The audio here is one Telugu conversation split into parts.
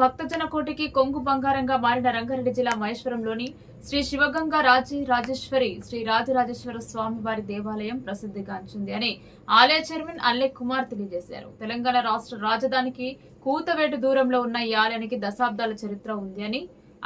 భక్తజన కోటికి కొంగు బంగారంగా మారిన రంగారెడ్డి జిల్లా మహేశ్వరంలోని శ్రీ శివగంగా రాజీ రాజేశ్వరి శ్రీ రాజరాజేశ్వర స్వామి వారి దేవాలయం ప్రసిద్ధిగాంచింది అని ఆలయ చైర్మన్ అల్లె కుమార్ తెలియజేశారు. తెలంగాణ రాష్ట్ర రాజధానికి కూతవేటు దూరంలో ఉన్న ఈ ఆలయానికి దశాబ్దాల చరిత్ర ఉంది అని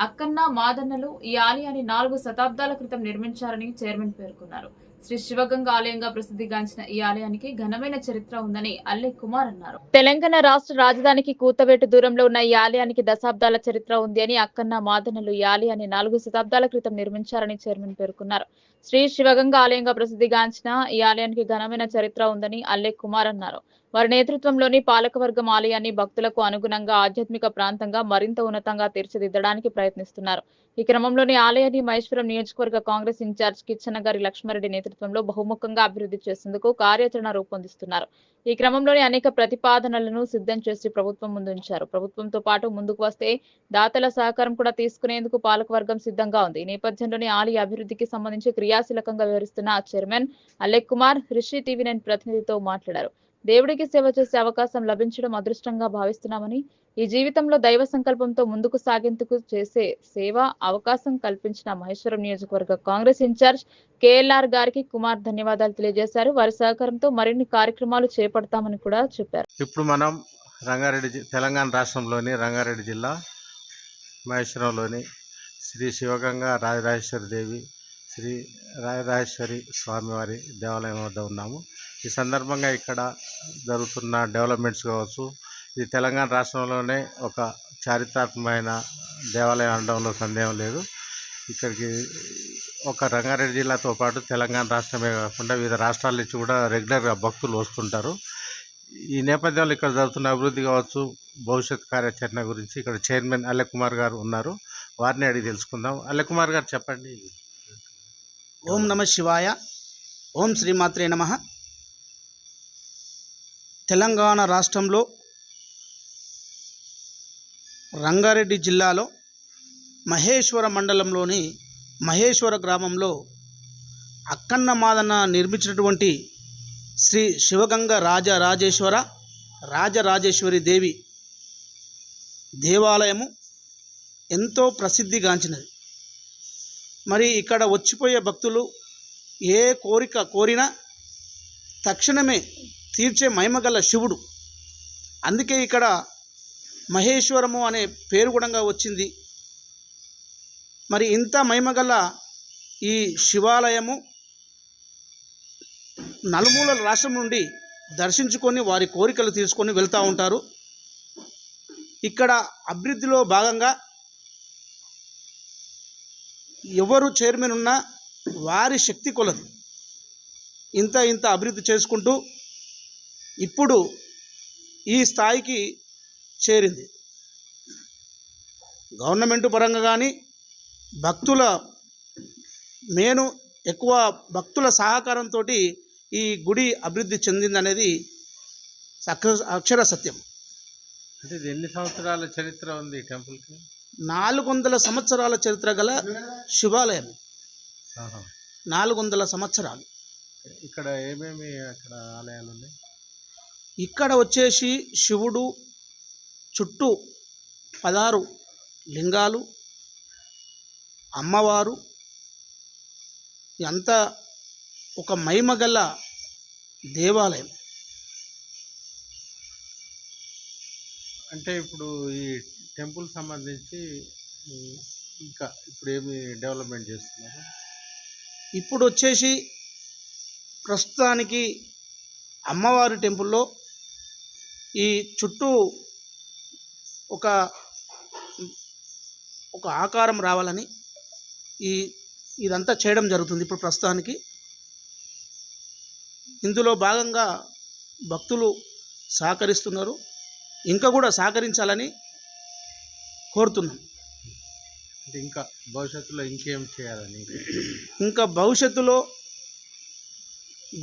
అక్కన్న మాదన్నలు ఈ ఆలయాన్ని నాలుగు శతాబ్దాల క్రితం నిర్మించారని చైర్మన్ పేర్కొన్నారు. శ్రీ శివగంగ ఆలయంగా ప్రసిద్ధిగాంచిన ఈ ఆలయానికి ఘనమైన చరిత్ర ఉందని అల్లె కుమార్ అన్నారు. తెలంగాణ రాష్ట్ర రాజధానికి కూతవేటు దూరంలో ఉన్న ఈ ఆలయానికి దశాబ్దాల చరిత్ర ఉంది అని అక్కన్న మాదనలు ఈ ఆలయాన్ని నాలుగు శతాబ్దాల క్రితం నిర్మించారని చైర్మన్ పేర్కొన్నారు. శ్రీ శివగంగ ఆలయంగా ప్రసిద్ధిగాంచిన ఈ ఆలయానికి ఘనమైన చరిత్ర ఉందని అల్లె కుమార్ అన్నారు. వారి నేతృత్వంలోని పాలకవర్గం ఆలయాన్ని భక్తులకు అనుగుణంగా ఆధ్యాత్మిక ప్రాంతంగా మరింత ఉన్నతంగా తీర్చిదిద్దడానికి ప్రయత్నిస్తున్నారు. ఈ క్రమంలోని ఆలయాన్ని మహేశ్వరం నియోజకవర్గ కాంగ్రెస్ ఇన్ఛార్జ్ కిచ్చన్న గారి లక్ష్మారెడ్డి నేతృత్వంలో బహుముఖంగా అభివృద్ధి చేసేందుకు కార్యాచరణ రూపొందిస్తున్నారు. ఈ క్రమంలోని అనేక ప్రతిపాదనలను సిద్ధం చేసి ప్రభుత్వం ముందుంచారు. ప్రభుత్వంతో పాటు ముందుకు వస్తే దాతల సహకారం కూడా తీసుకునేందుకు పాలకవర్గం సిద్ధంగా ఉంది. ఈ నేపథ్యంలోని ఆలయ అభివృద్ధికి సంబంధించి క్రియాశీలకంగా వ్యవహరిస్తున్న chairman Alek Kumar Rishi TV nine ప్రతినిధితో మాట్లాడారు. దేవుడికి సేవ చేసే అవకాశం లభించడం అదృష్టంగా భావిస్తున్నామని ఈ జీవితంలో దైవ సంకల్పంతో ముందుకు సాగేందుకు చేసే సేవ అవకాశం కల్పించిన మహేశ్వరం నియోజకవర్గ కాంగ్రెస్ ఇన్ఛార్జ్ కేఎల్ఆర్ గారికి కుమార్ ధన్యవాదాలు తెలియజేశారు. వారి సహకారంతో మరిన్ని కార్యక్రమాలు చేపడతామని కూడా చెప్పారు. ఇప్పుడు మనం రంగారెడ్డి తెలంగాణ రాష్ట్రంలోని రంగారెడ్డి జిల్లా మహేశ్వరంలోని శ్రీ శివగంగా రాజరాజేశ్వరి దేవి శ్రీ రాజరాజేశ్వరి స్వామివారి దేవాలయం వద్ద ఉన్నాము. ఈ సందర్భంగా ఇక్కడ జరుగుతున్న డెవలప్మెంట్స్ కావచ్చు ఇది తెలంగాణ రాష్ట్రంలోనే ఒక చారిత్రాత్మకమైన దేవాలయం అనడంలో సందేహం లేదు. ఇక్కడికి ఒక రంగారెడ్డి జిల్లాతో పాటు తెలంగాణ రాష్ట్రమే కాకుండా వివిధ రాష్ట్రాల నుంచి కూడా రెగ్యులర్గా భక్తులు వస్తుంటారు. ఈ నేపథ్యంలో ఇక్కడ జరుగుతున్న అభివృద్ధి కావచ్చు భవిష్యత్ కార్యాచరణ గురించి ఇక్కడ చైర్మన్ అల్లె కుమార్ గారు ఉన్నారు. వారిని అడిగి తెలుసుకుందాం. అల్లె కుమార్ గారు చెప్పండి. ఓం నమ శివాయ. ఓం శ్రీమాత్రే నమ. తెలంగాణ రాష్ట్రంలో రంగారెడ్డి జిల్లాలో మహేశ్వర మండలంలోని మహేశ్వర గ్రామంలో అక్కన్న మాదన్న నిర్మించినటువంటి శ్రీ శివగంగ రాజరాజేశ్వర రాజరాజేశ్వరి దేవి దేవాలయము ఎంతో ప్రసిద్ధిగాంచినది. మరి ఇక్కడ వచ్చిపోయే భక్తులు ఏ కోరిక కోరినా తక్షణమే తీర్చే మహిమగల శివుడు. అందుకే ఇక్కడ మహేశ్వరము అనే పేరు కూడా వచ్చింది. మరి ఇంత మహిమగల ఈ శివాలయము నలుమూలల రాష్ట్రం నుండి దర్శించుకొని వారి కోరికలు తీసుకొని వెళ్తూ ఉంటారు. ఇక్కడ అభివృద్ధిలో భాగంగా ఎవరు చైర్మన్ ఉన్నా వారి శక్తి కొలది. ఇంత ఇంత అభివృద్ధి చేసుకుంటూ ఇప్పుడు ఈ స్థాయికి చేరింది. గవర్నమెంట్ పరంగా కానీ భక్తుల మేను ఎక్కువ భక్తుల సహకారంతో ఈ గుడి అభివృద్ధి చెందిందనేది అక్షర అక్షర సత్యం. అంటే ఎన్ని సంవత్సరాల చరిత్ర ఉంది టెంపుల్కి? నాలుగు వందల సంవత్సరాల చరిత్ర గల శివాలయం. నాలుగు వందల సంవత్సరాలు. ఇక్కడ ఏమేమి అక్కడ ఆలయాలు ఉన్నాయి? ఇక్కడ వచ్చేసి శివుడు చుట్టూ పదహారు లింగాలు అమ్మవారు అంతా ఒక మహిమగల దేవాలయం. అంటే ఇప్పుడు ఈ టెంపుల్ సంబంధించి ఇంకా ఇప్పుడు ఏమి డెవలప్మెంట్ చేస్తున్నారు? ఇప్పుడు వచ్చేసి ప్రస్తుతానికి అమ్మవారి టెంపుల్లో ఈ చుట్టూ ఒక ఒక ఆకారం రావాలని ఈ ఇదంతా చేయడం జరుగుతుంది ఇప్పుడు ప్రస్తుతానికి. ఇందులో భాగంగా భక్తులు సహకరిస్తున్నారు. ఇంకా కూడా సహకరించాలని కోరుతున్నాం. ఇంకా భవిష్యత్తులో ఇంకేం చేయాలని? ఇంకా భవిష్యత్తులో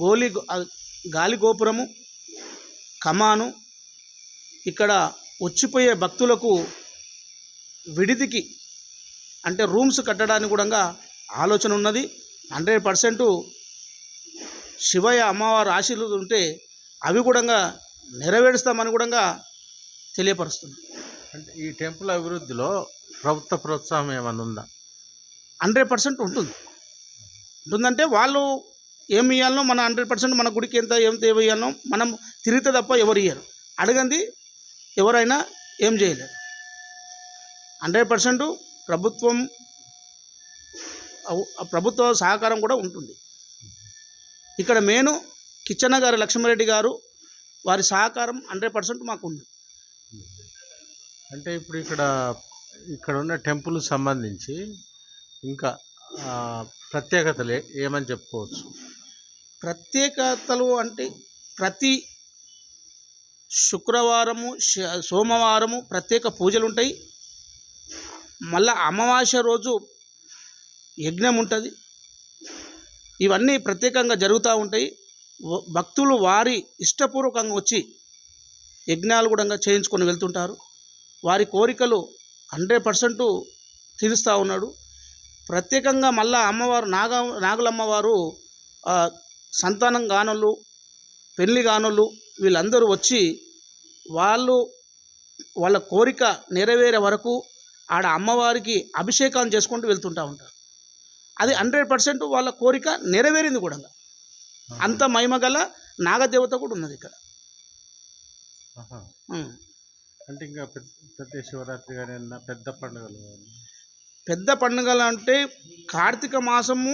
గోలి గాలి గోపురము కమాను ఇక్కడ వచ్చిపోయే భక్తులకు విడిదికి అంటే రూమ్స్ కట్టడానికి కూడా ఆలోచన ఉన్నది. హండ్రెడ్ పర్సెంట్ శివయ్య అమ్మవారి ఆశీర్వాదం ఉంటే అవి కూడా నెరవేరుస్తామని కూడా తెలియపరుస్తుంది. అంటే ఈ టెంపుల్ అభివృద్ధిలో ప్రభుత్వ ప్రోత్సాహం ఏమైనా ఉందా? హండ్రెడ్ పర్సెంట్ ఉంటుంది. ఉంటుందంటే వాళ్ళు ఏమి ఇవ్వాలనో మన హండ్రెడ్ పర్సెంట్ మన గుడికి ఎంత ఏమి ఇవ్వాలనో మనం తిరిగితే తప్ప ఎవరు ఇయ్యరు. అడగంది ఎవరైనా ఏం చేయలేరు. హండ్రెడ్ పర్సెంట్ ప్రభుత్వం ప్రభుత్వ సహకారం కూడా ఉంటుంది. ఇక్కడ మెయిన్ కిచ్చన్న గారు లక్ష్మారెడ్డి గారు వారి సహకారం హండ్రెడ్ పర్సెంట్ మాకు ఉంది. అంటే ఇప్పుడు ఇక్కడ ఇక్కడ ఉన్న టెంపుల్ సంబంధించి ఇంకా ప్రత్యేకతలు ఏమని చెప్పుకోవచ్చు? ప్రత్యేకతలు అంటే ప్రతి శుక్రవారము సోమవారము ప్రత్యేక పూజలు ఉంటాయి మళ్ళా అమావాస్య రోజు యజ్ఞం ఉంటుంది ఇవన్నీ ప్రత్యేకంగా జరుగుతూ ఉంటాయి. భక్తులు వారి ఇష్టపూర్వకంగా వచ్చి యజ్ఞాలు కూడా చేయించుకొని వెళ్తుంటారు. వారి కోరికలు హండ్రెడ్ పర్సెంట్ తీరుస్తూ ఉన్నాడు. ప్రత్యేకంగా మళ్ళా అమ్మవారు నాగ నాగులమ్మవారు సంతానం గానోళ్ళు పెళ్ళి గానోళ్ళు వీళ్ళందరూ వచ్చి వాళ్ళు వాళ్ళ కోరిక నెరవేరే వరకు ఆడ అమ్మవారికి అభిషేకం చేసుకుంటూ వెళ్తుంటూ ఉంటారు. అది హండ్రెడ్ పర్సెంట్ వాళ్ళ కోరిక నెరవేరింది కూడా. అంత మహిమగల నాగదేవత కూడా ఉన్నది ఇక్కడ. అంటే ఇంకా పెద్ద శివరాత్రి కానీ పెద్ద పండుగలు పెద్ద పండుగలు అంటే కార్తీక మాసము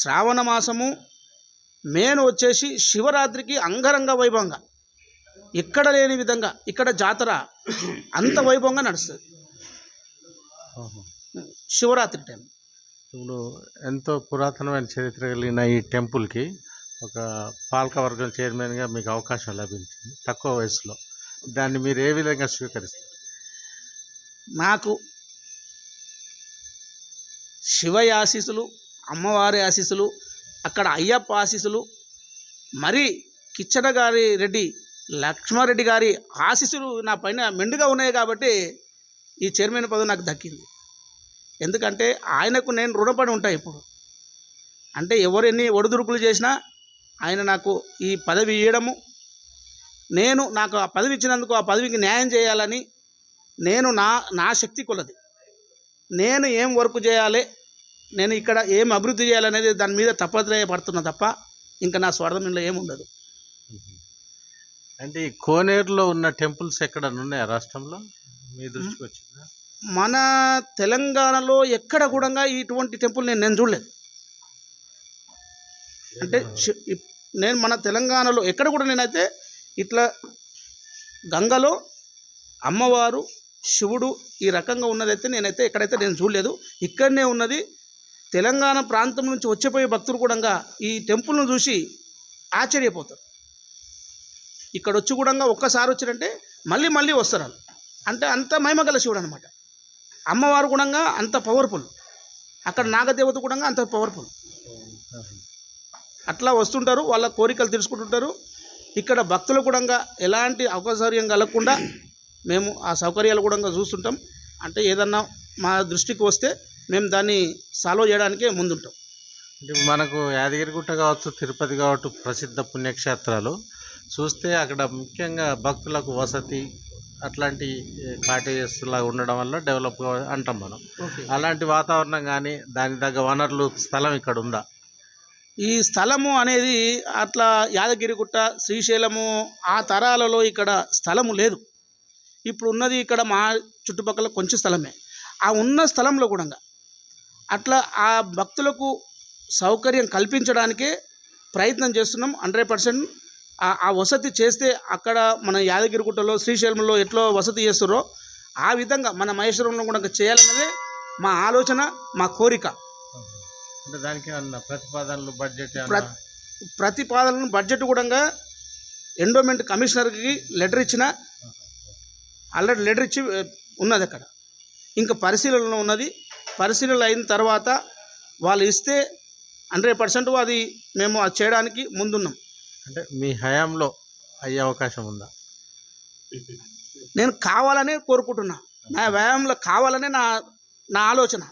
శ్రావణ మాసము మెయిన్ వచ్చేసి శివరాత్రికి అంగరంగ వైభవంగా. ఎక్కడ లేని విధంగా ఇక్కడ జాతర అంత వైభవంగా నడుస్తుంది. శివరాత్రి టైం. ఇప్పుడు ఎంతో పురాతనమైన చరిత్ర కలిగిన ఈ టెంపుల్కి ఒక పాలకవర్గం చైర్మన్గా మీకు అవకాశం లభించింది తక్కువ వయసులో. దాన్ని మీరు ఏ విధంగా స్వీకరిస్తారు? నాకు శివయ్య ఆశీస్సులు అమ్మవారి ఆశీస్సులు అక్కడ అయ్యప్ప ఆశీస్సులు మరి కిచ్చన గారి రెడ్డి లక్ష్మారెడ్డి గారి ఆశీస్సులు నా పైన మెండుగా ఉన్నాయి కాబట్టి ఈ చైర్మన్ పదవి నాకు దక్కింది. ఎందుకంటే ఆయనకు నేను రుణపడి ఉంటాను ఇప్పుడు. అంటే ఎవరు ఎన్ని ఒడిదుడుకులు చేసినా ఆయన నాకు ఈ పదవి ఇవ్వడము నేను నాకు ఆ పదవి ఇచ్చినందుకు ఆ పదవికి న్యాయం చేయాలని నేను నా నా శక్తి కొలది. నేను ఏం వర్క్ చేయాలి? నేను ఇక్కడ ఏం అభివృద్ధి చేయాలనేది దాని మీద తపత్రయ పడుతున్నా తప్ప ఇంకా నా స్వార్థం ఇందులో ఏముండదు అంటే ఈ కోనేరులో ఉన్న టెంపుల్స్ ఎక్కడన్నా ఉన్నాయా రాష్ట్రంలో? మీ దృష్టికి వచ్చిందా? మన తెలంగాణలో ఎక్కడ కూడా ఇటువంటి టెంపుల్ నేను నేను చూడలేదు. అంటే నేను మన తెలంగాణలో ఎక్కడ కూడా నేనైతే ఇట్లా గంగలో అమ్మవారు శివుడు ఈ రకంగా ఉన్నదైతే నేనైతే ఎక్కడైతే నేను చూడలేదు. ఇక్కడనే ఉన్నది తెలంగాణ ప్రాంతం నుంచి వచ్చిపోయే భక్తులు కూడా ఈ టెంపుల్ను చూసి ఆశ్చర్యపోతారు. ఇక్కడ వచ్చి కూడా ఒక్కసారి వచ్చినంటే మళ్ళీ మళ్ళీ వస్తారు అంటే అంత మహిమగల శివుడు అనమాట అమ్మవారు కూడా అంత పవర్ఫుల్ అక్కడ నాగదేవత కూడా అంత పవర్ఫుల్ అట్లా వస్తుంటారు వాళ్ళ కోరికలు తెలుసుకుంటుంటారు. ఇక్కడ భక్తులు కూడా ఎలాంటి అవకాశం కలగకుండా మేము ఆ సౌకర్యాలు కూడా చూస్తుంటాం. అంటే ఏదన్నా మా దృష్టికి వస్తే మేము దాన్ని సాల్వ్ చేయడానికే ముందుంటాం. అంటే మనకు యాదగిరిగుట్ట కావచ్చు తిరుపతి కావచ్చు ప్రసిద్ధ పుణ్యక్షేత్రాలు. చూస్తే అక్కడ ముఖ్యంగా భక్తులకు వసతి అట్లాంటి కాటేజెస్ లాగా ఉండడం వల్ల డెవలప్ అంటాం మనం. అలాంటి వాతావరణం కానీ దానికి తగ్గ వనరులు స్థలం ఇక్కడ ఉందా? ఈ స్థలము అనేది అట్లా యాదగిరిగుట్ట శ్రీశైలము ఆ తరాలలో ఇక్కడ స్థలము లేదు. ఇప్పుడు ఉన్నది ఇక్కడ మా చుట్టుపక్కల కొంచెం స్థలమే. ఆ ఉన్న స్థలంలో కూడా అట్లా ఆ భక్తులకు సౌకర్యం కల్పించడానికే ప్రయత్నం చేస్తున్నాం. హండ్రెడ్ పర్సెంట్ ఆ వసతి చేస్తే అక్కడ మన యాదగిరిగుట్టలో శ్రీశైలంలో ఎట్లా వసతి చేస్తారో ఆ విధంగా మన మహేశ్వరంలో కూడా చేయాలన్నదే మా ఆలోచన మా కోరిక. అంటే దానికి ఏమన్నా ప్రతిపాదనలు బడ్జెట్ ప్ర- ప్రతిపాదనను బడ్జెట్ కూడా ఎండోమెంట్ కమిషనర్కి లెటర్ ఇచ్చిన ఆల్రెడీ లెటర్ ఇచ్చి ఉన్నది అక్కడ. ఇంకా పరిశీలనలో ఉన్నది. పరిశీలన అయిన తర్వాత వాళ్ళు ఇస్తే హండ్రెడ్ పర్సెంట్ అది మేము అది చేయడానికి ముందున్నాం. అంటే మీ హయాంలో అయ్యే అవకాశం ఉందా? నేను కావాలనే కోరుకుంటున్నా. నా వ్యాయామంలో కావాలనే నా నా ఆలోచన.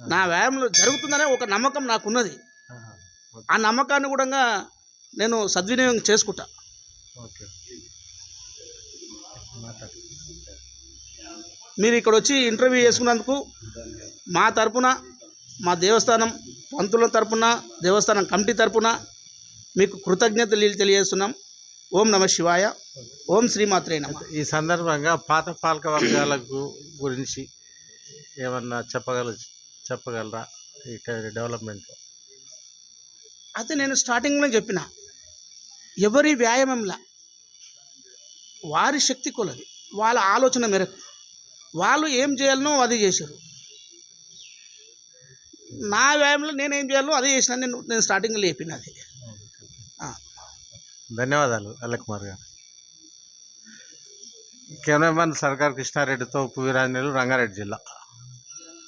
నా వ్యాయామంలో జరుగుతుందనే ఒక నమ్మకం నాకున్నది. ఆ నమ్మకాన్ని కూడా నేను సద్వినియోగం చేసుకుంటా. ఓకే. మీరు ఇక్కడ వచ్చి ఇంటర్వ్యూ చేసుకున్నందుకు మా తరపున మా దేవస్థానం పంతుల తరపున దేవస్థానం కమిటీ తరపున మీకు కృతజ్ఞతలు తెలియజేస్తున్నాం. ఓం నమ శివాయ. ఓం శ్రీమాత్రే నమ. ఈ సందర్భంగా పాత పాలక వర్గాల గు- గురించి ఏమన్నా చెప్పగల చెప్పగలరా? ఇక్కడ డెవలప్మెంట్. అయితే నేను స్టార్టింగ్లో చెప్పిన ఎవరి వ్యాయామంలా వారి శక్తి కొలది. వాళ్ళ ఆలోచన మేరకు. వాళ్ళు ఏం చేయాలనో అది చేశారు. నా వ్యాయామంలో నేనేం చేయాలో అదే చేసిన నేను నేను స్టార్టింగ్లో చెప్పిన అది. ధన్యవాదాలు అల్లకుమార్ గారు. కెమెరామెన్ సర్కార్ కృష్ణారెడ్డితో పువ్విరాజనేలు రంగారెడ్డి జిల్లా.